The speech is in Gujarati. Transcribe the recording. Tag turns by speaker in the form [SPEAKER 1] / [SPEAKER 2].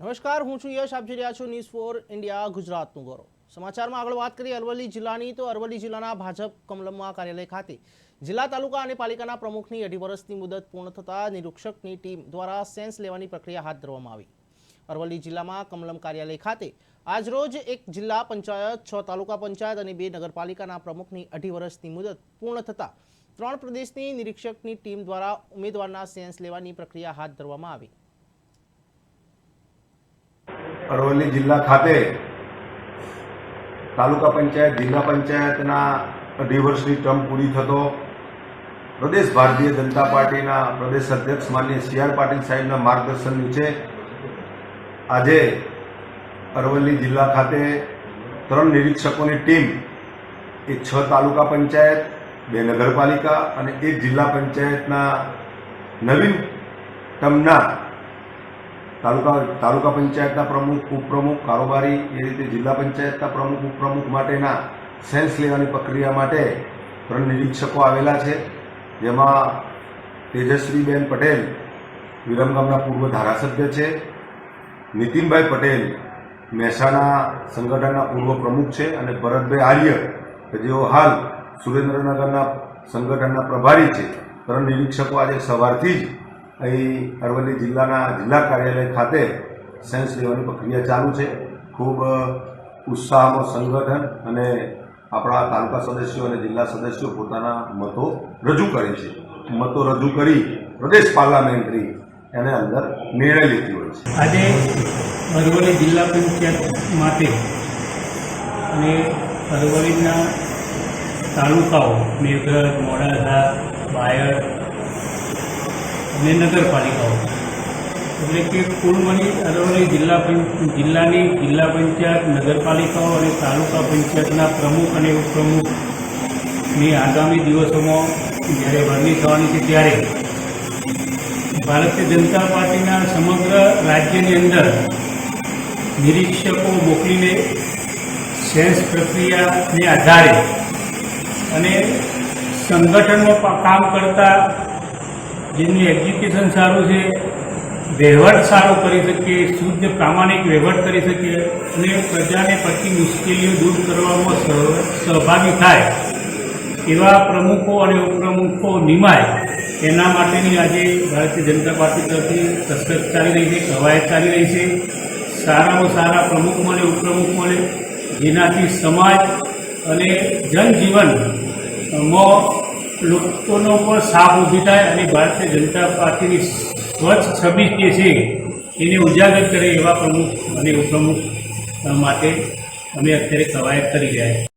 [SPEAKER 1] નમસ્કાર, હું છું યશ. આપ જોઈ રહ્યા છો ન્યૂઝ ફોર ઇન્ડિયા ગુજરાતનું ગૌરવ. સમાચારમાં આગળ વાત કરીએ, અરવલ્લી જિલ્લાની, તો અરવલ્લી જિલ્લાના ભાજપ કમલમમાં કાર્યાલય ખાતે જિલ્લા તાલુકા અને પાલિકાના પ્રમુખની અઢી વર્ષની મુદત પૂર્ણ થતાં નિરીક્ષકની ટીમ દ્વારા સેન્સ લેવાની પ્રક્રિયા હાથ ધરવામાં આવી. અરવલ્લી જિલ્લામાં કમલમ કાર્યાલય ખાતે આજરોજ એક જિલ્લા પંચાયત, છ તાલુકા પંચાયત અને બે નગરપાલિકાના પ્રમુખની અઢી વર્ષની મુદત પૂર્ણ થતાં ત્રણ પ્રદેશની નિરીક્ષકની ટીમ દ્વારા ઉમેદવારના સેન્સ લેવાની પ્રક્રિયા હાથ ધરવામાં આવી.
[SPEAKER 2] અરવલ્લી જિલ્લા ખાતે તાલુકા પંચાયત, જિલ્લા પંચાયતના અઢી વર્ષની ટર્મ પૂરી થતો પ્રદેશ ભારતીય જનતા પાર્ટીના પ્રદેશ અધ્યક્ષ માન્ય સી આર પાટીલ સાહેબના માર્ગદર્શન નીચે આજે અરવલ્લી જિલ્લા ખાતે ત્રણ નિરીક્ષકોની ટીમ, એક છ તાલુકા પંચાયત, બે નગરપાલિકા અને એક જિલ્લા પંચાયતના નવીન ટર્મના તાલુકા તાલુકા પંચાયતના પ્રમુખ, ઉપપ્રમુખ, કારોબારી એ રીતે જિલ્લા પંચાયતના પ્રમુખ, ઉપપ્રમુખ માટેના સેન્સ લેવાની પ્રક્રિયા માટે ત્રણ નિરીક્ષકો આવેલા છે. જેમાં તેજસ્વીબેન પટેલ વિરમગામના પૂર્વ ધારાસભ્ય છે. નીતિનભાઈ પટેલ મહેસાણા સંગઠનના પૂર્વ પ્રમુખ છે અને ભરતભાઈ આર્ય, કે જેઓ હાલ સુરેન્દ્રનગરના સંગઠનના પ્રભારી છે. ત્રણ નિરીક્ષકો આજે સવારથી જ અહીં અરવલ્લી જિલ્લાના જિલ્લા કાર્યાલય ખાતે સેન્સ લેવાની પ્રક્રિયા ચાલુ છે. ખૂબ ઉત્સાહમાં સંગઠન અને આપણા તાલુકા સદસ્યો અને જિલ્લા સદસ્યો પોતાના મતો રજૂ કરે છે. મતો રજૂ કરી પ્રદેશ પાર્લામેન્ટરી એને અંદર નિર્ણય લેતી હોય છે.
[SPEAKER 3] આજે અરવલ્લી જિલ્લા પંચાયત માટે અને અરવલ્લીના તાલુકાઓ મેઘરજ, મોડાસા, બાયડ અને નગરપાલિકાઓ. એટલે કે કુલ મળી અરવલ્લી જિલ્લા જિલ્લાની જિલ્લા પંચાયત, નગરપાલિકાઓ અને તાલુકા પંચાયતના પ્રમુખ અને ઉપપ્રમુખની આગામી દિવસોમાં જ્યારે વરણી થવાની છે ત્યારે ભારતીય જનતા પાર્ટીના સમગ્ર રાજ્યની અંદર નિરીક્ષકો મોકલીને સેન્સ પ્રક્રિયાને આધારે અને સંગઠનમાં કામ કરતા જેમનું એજ્યુકેશન સારું છે વહીવટ સારો કરી શકીએ, શુદ્ધ પ્રામાણિક વહીવટ કરી શકીએ અને પ્રજાને પડતી મુશ્કેલીઓ દૂર કરવામાં સહ- સહભાગી થાય. એવા પ્રમુખો અને ઉપપ્રમુખો નિમાય. એના માટેની આજે ભારતીય જનતા પાર્ટી તરફથી કસરત ચાલી રહી છે, કવાયત ચાલી રહી છે. સારામાં સારા પ્રમુખ મળે ઉપપ્રમુખ મળે જેનાથી સમાજ અને જનજીવનમાં લોકોનો પણ સાફ ઊભી થાય અને ભારતીય જનતા પાર્ટીની સ્વચ્છ છબી જે છે, એને ઉજાગર કરે એવા પ્રમુખ અને ઉપપ્રમુખ માટે અમે અત્યારે કવાયત કરી રહ્યા છીએ.